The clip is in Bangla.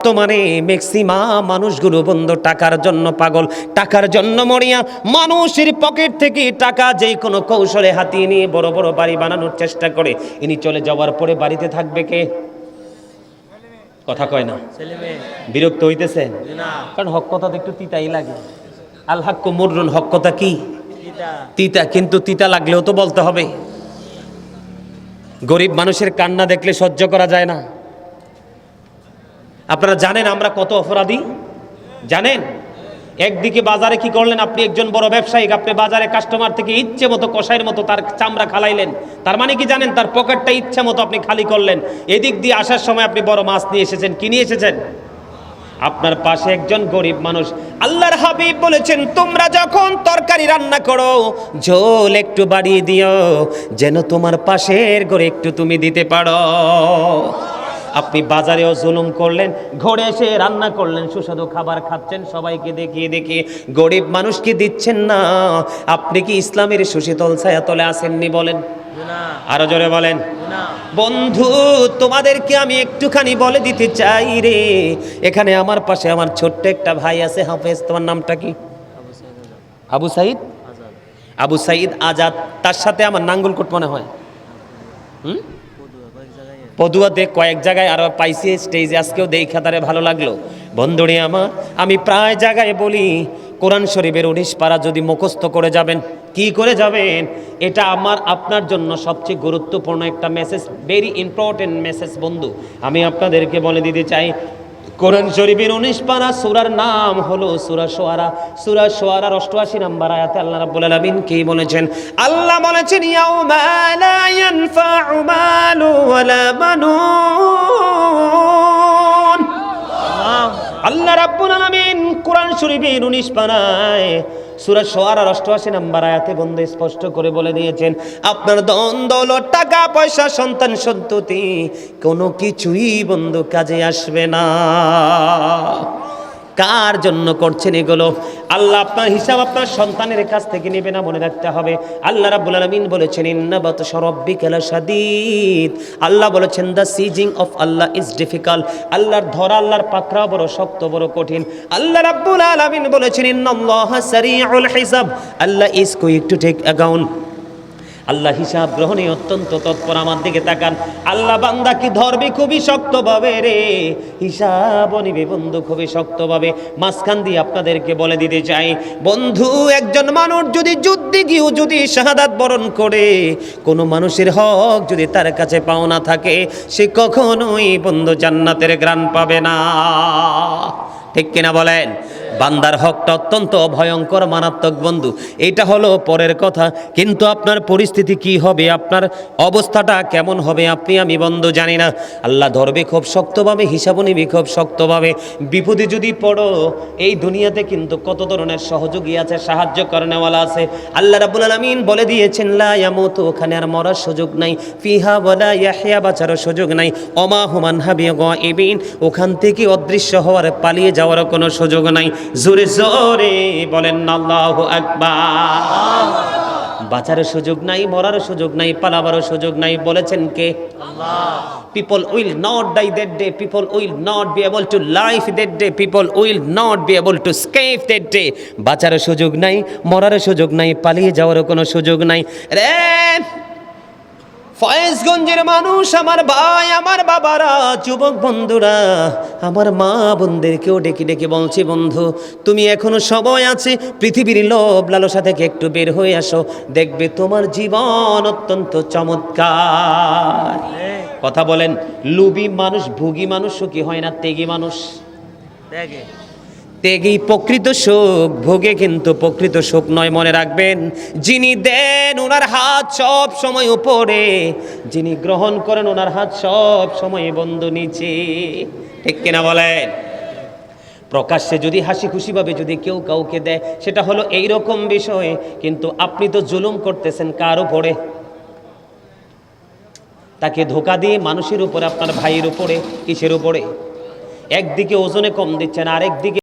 বর্তমানে ম্যাক্সিমাম মানুষগুলো বন্ধু টাকার জন্য পাগল টাকার জন্য মরিয়া। মানুষের পকেট থেকে টাকা যে কোনো কৌশলে হাতিয়ে নিয়ে বড় বড় বাড়ি বানানোর চেষ্টা করে। ইনি চলে যাওয়ার পরে বাড়িতে থাকবে কে? কথা কয় না। বিরক্ত হইতেছেন? না। কারণ হক কথা একটু তিতাই লাগে। আল হাক্কু মুররুন হক কথা কি? তিতা কিন্তু তিতা লাগলেও তো বলতে হবে। গরিব মানুষের কান্না দেখলে সহ্য করা যায় না। আপনারা জানেন আমরা কত অপরাধী? জানেন? একদিকে বাজারে কি করলেন আপনি একজন বড় ব্যবসায়িক, আপনি বাজারে কাস্টমার থেকে ইচ্ছে মতো কষাইয়ের মতো তার চামড়া খালাইলেন। তার মানে কি জানেন? তার পকেটটা ইচ্ছে মতো আপনি খালি করলেন। এদিক দিয়ে আসার সময় আপনি বড় মাছ নিয়ে এসেছেন। কি নিয়ে এসেছেন? আপনার পাশে একজন গরিব মানুষ। আল্লাহর হাবিব বলেছেন, তোমরা যখন তরকারি রান্না করো, ঝোল একটু বাড়িয়ে দিও। যেন তোমার পাশের ঘরে একটু তুমি দিতে পারো। আপনি বাজারেও জুলুম করলেন ঘরে এসে রান্না করলেন সুস্বাদু খাবার খাচ্ছেন সবাইকে দেখিয়ে দেখিয়ে গরিব মানুষকে দিচ্ছেন না। আপনি কি ইসলামের সুশীতল ছায়াতলে আসেননি বলেন? আরও জোরে বলেন। বন্ধু তোমাদেরকে আমি একটুখানি বলে দিতে চাই রে। এখানে আমার পাশে আমার ছোট্ট একটা ভাই আছে হাফেজ তোমার নামটা কি? আবু সাইদ আবু সাইদ? আজাদ। আবু সাইদ আজাদ তার সাথে আমার নাঙ্গলকোট মনে হয়। হুম? পদুয়াতে কয়েক জায়গায় আরও পাইছি স্টেজে আজকেও দেখা তারে ভালো লাগল। বন্ধুরে আমার, আমি প্রায় জায়গায় বলি, কোরআন শরীফের উনিশ পারা যদি মুখস্থ করে যাবেন, কি করে যাবেন? এটা আমার, আপনার জন্য সবচেয়ে গুরুত্বপূর্ণ একটা মেসেজ ভেরি ইম্পর্টেন্ট মেসেজ বন্ধু। আমি আপনাদেরকে বলে দিতে চাই কোরআন শরীফের উনিশ পারা সুরার নাম হলো সুরা সোয়ারা। সুরা সোয়ারার অষ্টআশি নাম্বার আয়াতে আল্লাহ রাব্বুল আলামিন কি বলেছেন? আল্লাহ বলেছেন ইয়াউমা লা ইয়ানফাউ মালু ওয়ালা বানুন। আল্লাহ। রাব্বুল আলামিন কোরআন শরীফের 19 পারায় সূরা সোয়ারার 88 নাম্বার আয়াতে বন্ধু স্পষ্ট করে বলে দিয়েছেন, আপনার দৌলত, টাকা, পয়সা, সন্তান, সন্ততি কোনো কিছুই বন্ধু কাজে আসবে না। কার জন্য করছেন এগুলো? আল্লাহ আপনার হিসাব আপনার সন্তানের কাছ থেকে নেবে না মনে রাখতে হবে। আল্লাহ রাব্বুল আলামিন বলেছেন ইন্নাবাত সরব্বিকালা শাদীদ। আল্লাহ বলেছেন, the seizing of Allah is difficult. আল্লাহর ধরা, আল্লাহর পাকড়া বড় শক্ত, বড় কঠিন। আল্লাহ রাব্বুল আলামিন বলেছেন, ইন্নাল্লাহা সারিউল হিসাব। Allah is quick to take account আল্লাহ হিসাব গ্রহণে অত্যন্ত তৎপর আমার দিকে তাকান। আল্লাহ বান্দা কি ধরবে? খুবই শক্তভাবে রে। হিসাব নিবে বন্ধু, খুবই শক্তভাবে। মাঝখান দিয়ে আপনাদেরকে বলে দিতে চাই, বন্ধু, একজন মানুষ যদি যুদ্ধে গিয়েও যদি শাহাদাত বরণ করে, কোনো মানুষের হক যদি তার কাছে পাওনা থাকে, সে কখনোই বন্ধু জান্নাতের গ্রাণ পাবে না। ঠিক কিনা বলেন? বান্দার হকটা অত্যন্ত ভয়ঙ্কর, মারাত্মক বন্ধু। এটা হলো পরের কথা। কিন্তু আপনার পরিস্থিতি কি হবে? আপনার অবস্থাটা কেমন হবে? আপনি, আমি বন্ধু, জানি না। আল্লাহ ধরবে খুব শক্তভাবে হিসাব নিবি খুব শক্তভাবে। বিপদে যদি পড়ো, এই দুনিয়াতে কিন্তু কত ধরনের সহযোগী আছে, সাহায্য করেনেওয়ালা আছে। আল্লাহ রাবুল আলমিন বলে দিয়েছেন ইয়ামুত ওখানে আর মরার সুযোগ নাই। ফিহা বলা ইয়াহিয়া বাঁচারও সুযোগ নাই। অমা হুমান হাবিয়া গ এবিন ওখান থেকে অদৃশ্য হওয়ার পালিয়ে যাওয়ারও কোনো সুযোগ নাই। জোরে জোরে বলেন, আল্লাহ আকবার। বাঁচারও সুযোগ নাই, মরারও সুযোগ নাই, পালাবারও সুযোগ নাই। বলেছেন কে? People will not die that day people will not be able to life that day people will not be able to escape that day বাঁচারও সুযোগ নাই, মরারও সুযোগ নাই, পালিয়ে যাওয়ারও কোনো সুযোগ নাই। রে ফয়েজগঞ্জের মানুষ, আমার ভাই, আমার বাবারা, যুবক বন্ধুরা, আমার মা বোনদেরকেও ডেকে ডেকে বলছি, বন্ধু, তুমি এখনও সময় আছে? পৃথিবীর লোভ লালসা থেকে একটু বের হয়ে আসো। দেখবে তোমার জীবন অত্যন্ত চমৎকার। কথা বলেন, লুবি মানুষ, ভুগি মানুষ, সুখী হয় না, তেগি মানুষ। দেখে তেগেই প্রকৃত সুখ, ভোগে কিন্তু প্রকৃত সুখ নয়, মনে রাখবেন। যিনি দেন ওনার হাত সব সময় উপরে, যিনি গ্রহণ করেন ওনার হাত সব সময় বন্ধ নিচে। ঠিক কিনা বলেন? প্রকাশ্যে যদি হাসি খুশিভাবে যদি কেউ কাউকে দেয়, সেটা হলো এই রকম বিষয়, কিন্তু আপনি তো জুলুম করতেছেন কার উপরে? তাকে ধোকা দিয়ে মানুষের উপরে, আপনার ভাইয়ের উপরে, কিসের উপরে? একদিকে ওজনে কম দিচ্ছেন আরেক দিকে